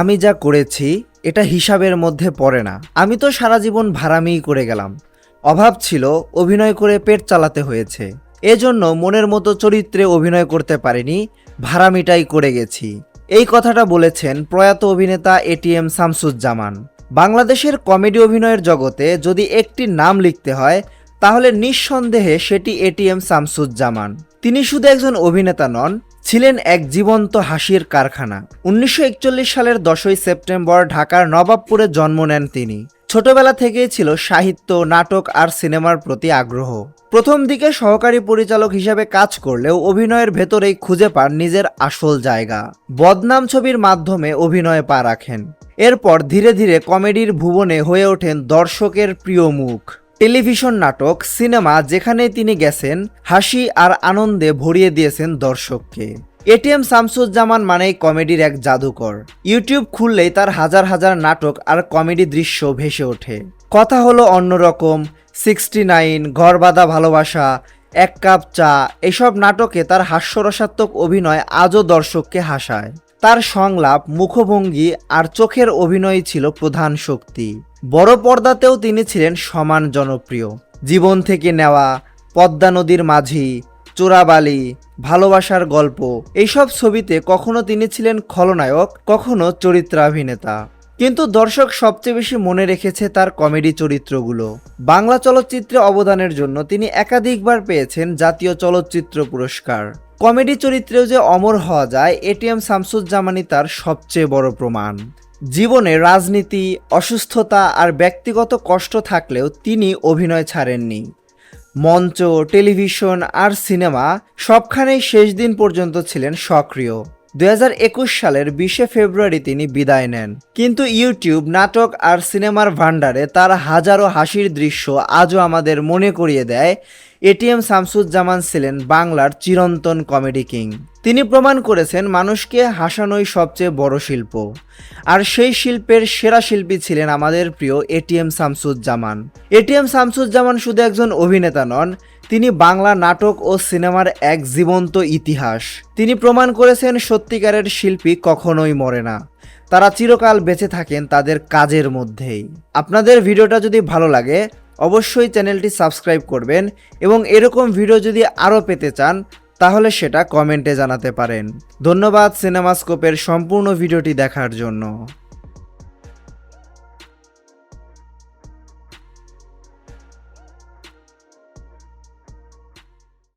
আমি যা করেছি, এটা হিসাবের মধ্যে পড়ে না। আমি তো সারা জীবন ভাড়ামিই করে গেলাম। অভাব ছিল, অভিনয় করে পেট চালাতে হয়েছে। এজন্য মনের মতো চরিত্রে অভিনয় করতে পারিনি, ভাড়ামিটাই করে গেছি। এই কথাটা বলেছেন প্রয়াত অভিনেতা এটিএম শামসুজ্জামান। বাংলাদেশের কমেডি অভিনয়ের জগতে যদি একটি নাম লিখতে হয়, তাহলে নিঃসন্দেহে সেটি এটিএম শামসুজ্জামান। তিনি শুধু একজন অভিনেতা নন ছিলেন এক জীবন্ত হাসির কারখানা। উনিশশো একচল্লিশ সালের দশই সেপ্টেম্বর ঢাকার নবাবপুরে জন্ম নেন তিনি। ছোটবেলা থেকেই ছিল সাহিত্য, নাটক আর সিনেমার প্রতি আগ্রহ। প্রথম দিকে সহকারী পরিচালক হিসেবে কাজ করলেও অভিনয়ের ভেতরেই খুঁজে পান নিজের আসল জায়গা। বদনাম ছবির মাধ্যমে অভিনয়ে পা রাখেন। এরপর ধীরে ধীরে কমেডির ভুবনে হয়ে ওঠেন দর্শকের প্রিয় মুখ। টেলিভিশন নাটক, সিনেমা যেখানেই তিনি গেছেন, হাসি আর আনন্দে ভরিয়ে দিয়েছেন দর্শককে। এটিএম শামসুজ্জামান মানেই কমেডির এক জাদুকর। ইউটিউব খুললেই তার হাজার হাজার নাটক আর কমেডি দৃশ্য ভেসে ওঠে। কথা হলো অন্যরকম সিক্সটি নাইন, ঘর বাঁধা ভালোবাসা, এক কাপ চা, এসব নাটকে তার হাস্যরসাত্মক অভিনয় আজও দর্শককে হাসায়। তার সংলাপ, মুখভঙ্গি আর চোখের অভিনয় ছিল প্রধান শক্তি। বড় পর্দাতেও তিনি ছিলেন সমান জনপ্রিয়। জীবন থেকে নেওয়া, পদ্মা নদীর মাঝি, চোরাবালি, ভালোবাসার গল্প, এইসব ছবিতে কখনো তিনি ছিলেন খলনায়ক, কখনো চরিত্রাভিনেতা। কিন্তু দর্শক সবচেয়ে বেশি মনে রেখেছে তার কমেডি চরিত্রগুলো। বাংলা চলচ্চিত্রে অবদানের জন্য তিনি একাধিকবার পেয়েছেন জাতীয় চলচ্চিত্র পুরস্কার। কমেডি চরিত্রেও যে অমর হওয়া যায়, এটিএম শামসুজ্জামানি তার সবচেয়ে বড় প্রমাণ। জীবনে রাজনীতি, অসুস্থতা আর ব্যক্তিগত কষ্ট থাকলেও তিনি অভিনয় ছাড়েননি। মঞ্চ, টেলিভিশন আর সিনেমা সবখানেই শেষ দিন পর্যন্ত ছিলেন সক্রিয়। দু হাজার একুশ সালের বিশে ফেব্রুয়ারি তিনি বিদায় নেন। কিন্তু ইউটিউব, নাটক আর সিনেমার ভাণ্ডারে তার হাজারো হাসির দৃশ্য আজও আমাদের মনে করিয়ে দেয় এটিএম শামসুজ্জামান ছিলেন বাংলার চিরন্তন কমেডি কিং। তিনি প্রমাণ করেছেন মানুষকে হাসানোই সবচেয়ে বড় শিল্প। আর সেই শিল্পের সেরা শিল্পী ছিলেন আমাদের প্রিয় এটিএম শামসুজ্জামান। এটিএম শামসুজ্জামান শুধু একজন অভিনেতা নন, তিনি বাংলা নাটক ও সিনেমার এক জীবন্ত ইতিহাস। তিনি প্রমাণ করেছেন সত্যিকারের শিল্পী কখনোই মরে না। তারা চিরকাল বেঁচে থাকেন তাদের কাজের মধ্যেই। আপনাদের ভিডিওটা যদি ভালো লাগে অবশ্যই চ্যানেলটি সাবস্ক্রাইব করবেন এবং এরকম ভিডিও যদি আরও পেতে চান, তাহলে সেটা কমেন্টে জানাতে পারেন। ধন্যবাদ সিনেমাস্কোপের সম্পূর্ণ ভিডিওটি দেখার জন্য।